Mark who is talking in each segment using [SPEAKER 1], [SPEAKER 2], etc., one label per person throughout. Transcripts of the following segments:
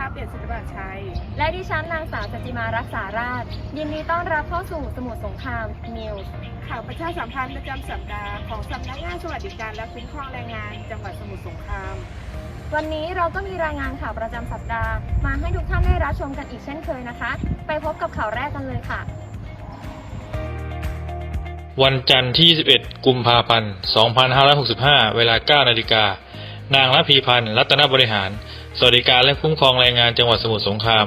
[SPEAKER 1] ดาเปลี่ยนศิลปะชัย
[SPEAKER 2] และดิฉันนางสาวจจิมารักษาราช ยินดีต้อนรับเข้าสู่สมุทรสงครามนิวส์
[SPEAKER 1] ข่าวประชาสัมพันธ์ประจำสัปดาห์ของสำนักงานสวัสดิการและคุ้มครองแรงงาน จังหวัดสมุทรสงคราม
[SPEAKER 2] วันนี้เราก็มีรายงานข่าวประจำสัปดาห์ มาให้ทุกท่านได้รับชมกันอีกเช่นเคยนะคะ ไปพบกับข่าวแรกกันเลยค่ะ
[SPEAKER 3] วันจันทร์ที่21กุมภาพันธ์ 2565 เวลา 9 นาฬิกา นางรัพีพันธ์รัตนบริหาร สวัสดิการและคุ้มครองแรงงานจังหวัดสมุทรสงคราม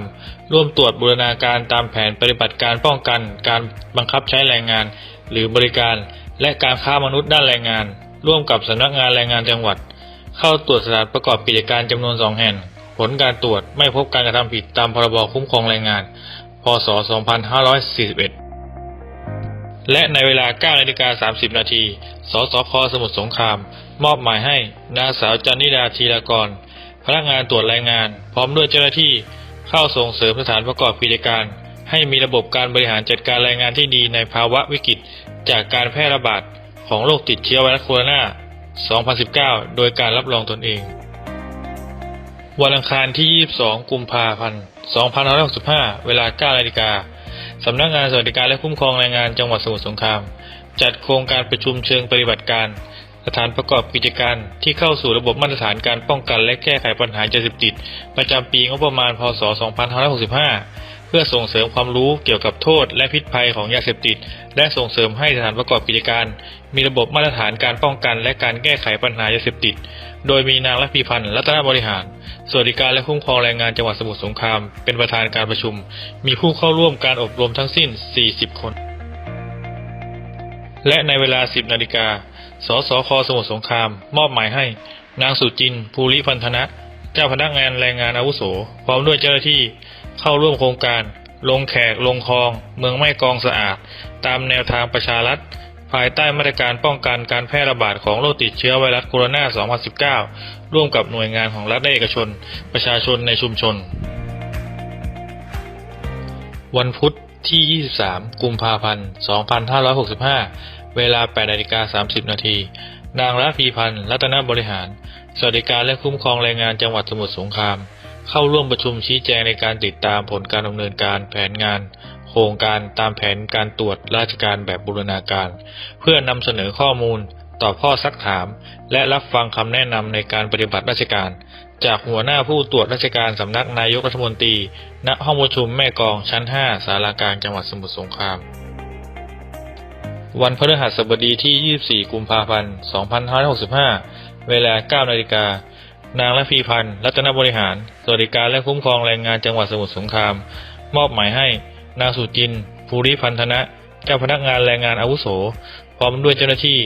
[SPEAKER 3] ร่วมตรวจบูรณาการตามแผนปฏิบัติการป้องกัน การบังคับใช้แรงงาน หรือบริการ และการค้ามนุษย์ด้านแรงงาน ร่วมกับสำนักงานแรงงานจังหวัด เข้าตรวจสถานประกอบกิจการจำนวนสองแห่ง ผลการตรวจไม่พบการกระทำผิดตามพรบคุ้มครองแรงงาน พศ 2541และในเวลา9นาฬิกา30 นาที สสค สมุทรสงครามมอบหมายให้นางสาวจันนิดาธีรกร พนักงานตรวจแรายงาน พร้อมด้วยเจ้าหน้าที่เข้าส่งเสริมสถานประกอบกิจการ ให้มีระบบการบริหารจัดการแรงงานที่ดีในภาวะวิกฤต จากการแพร่ระบาดของโรคติดเชื้อไวรัสโคโรนา 2019 โดยการรับรองตนเอง วันอังคารที่ 22 กุมภาพันธ์ 2565 เวลา 9 นาฬิกาสำนักงานสวัสดิการและคุ้มครองแรงงานจังหวัดสมุทรสงคราม จัดโครงการประชุมเชิงปฏิบัติการ สถานประกอบกิจการที่เข้าสู่ระบบมาตรฐานการป้องกันและแก้ไขปัญหายาเสพติด ประจำปีงบประมาณ พศ 2565 เพื่อส่งเสริมความรู้เกี่ยวกับโทษและพิษภัยของยาเสพติด และส่งเสริมให้สถานประกอบกิจการ มีระบบมาตรฐานการป้องกันและการแก้ไขปัญหายาเสพติด โดยมีนางรัพีพันธ์รัตนบริหาร สวัสดิการและคุ้มครองแรงงานจังหวัดสมุทรสงคราม เป็นประธานการประชุม มีผู้เข้าร่วมการอบรมทั้งสิ้น 40 คน และในเวลา 10 นาฬิกา สสคสมุทรสงคราม มอบหมายให้ นางสุจิน ภูริพันธนะ เจ้าพนักงานแรงงานอาวุโส พร้อมด้วยเจ้าหน้าที่เข้าร่วมโครงการ ลงแขกลงคลอง เมืองแม่กองสะอาด ตามแนวทางประชารัฐ ภายใต้มาตรการป้องกันการแพร่ระบาดของโรคติดเชื้อไวรัสโคโรนา 2019 ร่วมกับหน่วยงานของรัฐและเอกชน ประชาชนในชุมชน วันพุธที่ 23 กุมภาพันธ์ 2565 เวลา8นาฬิกา30 นาที นางรัพีพันธ์ รัตนบริหาร สวัสดิการและคุ้มครองแรงงานจังหวัดสมุทรสงคราม เข้าร่วมประชุมชี้แจงในการติดตามผลการดำเนินการแผนงาน โครงการตามแผนการตรวจราชการแบบบูรณาการ เพื่อนำเสนอข้อมูล ตอบข้อซักถาม และรับฟังคำแนะนำในการปฏิบัติราชการ จากหัวหน้าผู้ตรวจราชการสำนักนายกรัฐมนตรี ณ ห้องประชุมแม่กองชั้น5สารากลางจังหวัดสมุทรสงคราม วันพฤหัสบดีที่ 24 กุมภาพันธ์ 2565 เวลา 9 นาฬิกา นางละพีพันธ์ รัตนบริหาร สวัสดิการและคุ้มครองแรงงานจังหวัดสมุทรสงคราม มอบหมายให้ นางสุจิน ภูริพันธนะ เจ้าพนักงานแรงงานอาวุโส พร้อมด้วยเจ้าหน้าที่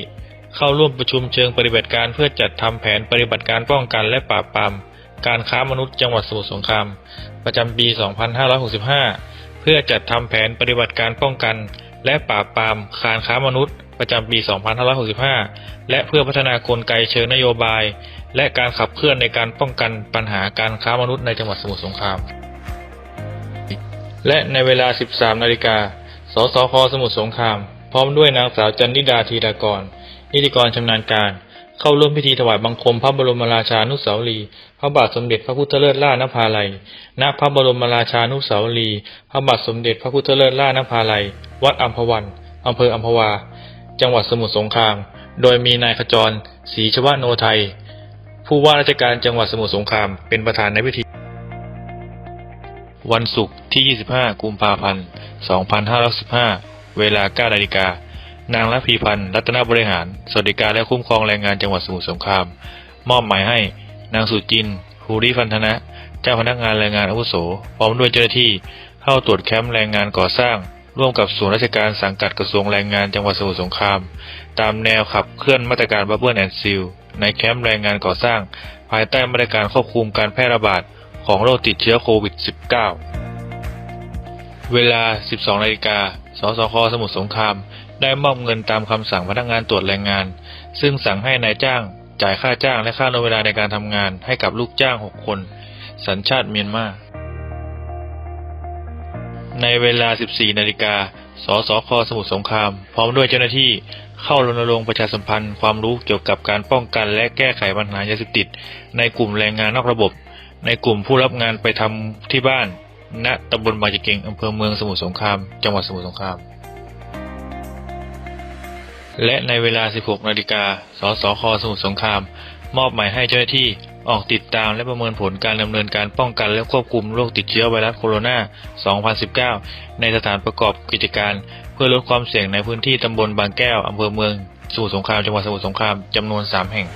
[SPEAKER 3] เข้าร่วมประชุมเชิงปฏิบัติการเพื่อจัดทำแผนปฏิบัติการป้องกันและปราบปรามการค้ามนุษย์จังหวัดสมุทรสงคราม ประจำปี 2565 เพื่อจัดทำแผนปฏิบัติการป้องกัน และปราบปรามการค้ามนุษย์ ประจำปี 2565 และเพื่อพัฒนากลไกเชิงนโยบาย และการขับเคลื่อนในการป้องกันปัญหาการค้ามนุษย์ในจังหวัดสมุทรสงคราม และในเวลา 13 นาฬิกา สสค สมุทรสงคราม พร้อมด้วยนางสาวจันนิดาธีรากร นิติกรชำนาญการ เข้าร่วมพิธีถวายบังคมพระบรมราชานุสาวรีย์พระบาทสมเด็จพระพุทธเลิศล่านภาลัย ณพระบรมราชานุสาวรีย์พระบาทสมเด็จพระพุทธเลิศล่านภาลัย วัดอัมพวันอำเภออัมพวา จังหวัดสมุทรสงคราม โดยมีนายขจรศรีชวโนไทย ผู้ว่าราชการจังหวัดสมุทรสงครามเป็นประธานในพิธี วันศุกร์ที่ 25 กุมภาพันธ์ 2515 เวลา9นาฬิกา นางรัพีพันธ์รัตนบริหาร สวัสดิการและคุ้มครองแรงงานจังหวัดสมุทรสงคราม มอบหมายให้ นางสุจินภูริพันธนะ เจ้าพนักงานแรงงานอาวุโส พร้อมด้วยเจ้าหน้าที่ เข้าตรวจแคมป์แรงงานก่อสร้าง ร่วมกับส่วนราชการสังกัดกระทรวงแรงงานจังหวัดสมุทรสงคราม ตามแนวขับเคลื่อนมาตรการบับเบิลแอนด์ซิลในแคมป์แรงงานก่อสร้าง ภายใต้มาตรการควบคุมการแพร่ระบาดของโรคติดเชื้อโควิด -19 เวลา 12นาฬิกา สสค สมุทรสงคราม ได้มอบเงินตามคำสั่งพนักงานตรวจแรงงาน ซึ่งสั่งให้นายจ้าง จ่ายค่าจ้างและค่านเวลาในการทำงานให้กับลูกจ้าง 6 คน สัญชาติเมียนมา ในเวลา 14 นาฬิกา สสค สมุทรสงคราม พร้อมด้วยเจ้าหน้าที่เข้ารณรงค์ประชาสัมพันธ์ความรู้เกี่ยวกับการป้องกันและแก้ไขปัญหายาเสพติด ในกลุ่มแรงงานนอกระบบ ในกลุ่มผู้รับงานไปทำที่บ้านณตำบลบางจะเกงอำเภอเมืองสมุทรสงคราม จังหวัดสมุทรสงคราม และในเวลา 16 นาฬิกา สสค สมุทรสงคราม มอบหมายให้เจ้าหน้าที่ออกติดตามและประเมินผลการดำเนินการป้องกันและควบคุมโรคติดเชื้อไวรัสโคโรนา 2019 ในสถานประกอบกิจการ เพื่อลดความเสี่ยงในพื้นที่ตำบลบางแก้วอำเภอเมืองสมุทรสงครามจังหวัดสมุทรสงครามจำนวน 3 แห่ง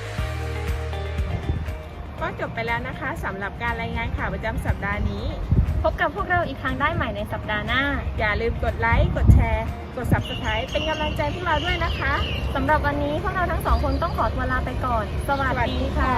[SPEAKER 1] ก็จบไปแล้วนะคะสำหรับการรายงานข่าวประจำสัปดาห์นี้
[SPEAKER 2] พบกับพวกเราอีกครั้งได้ใหม่ในสัปดาห์หน้า
[SPEAKER 1] อย่าลืมกดไลค์ กดแชร์ กด subscribe เป็นกำลังใจพวกเราด้วยนะคะ
[SPEAKER 2] สำหรับวันนี้พวกเราทั้งสองคนต้องขอตัวลาไปก่อน สวัสดีค่ะ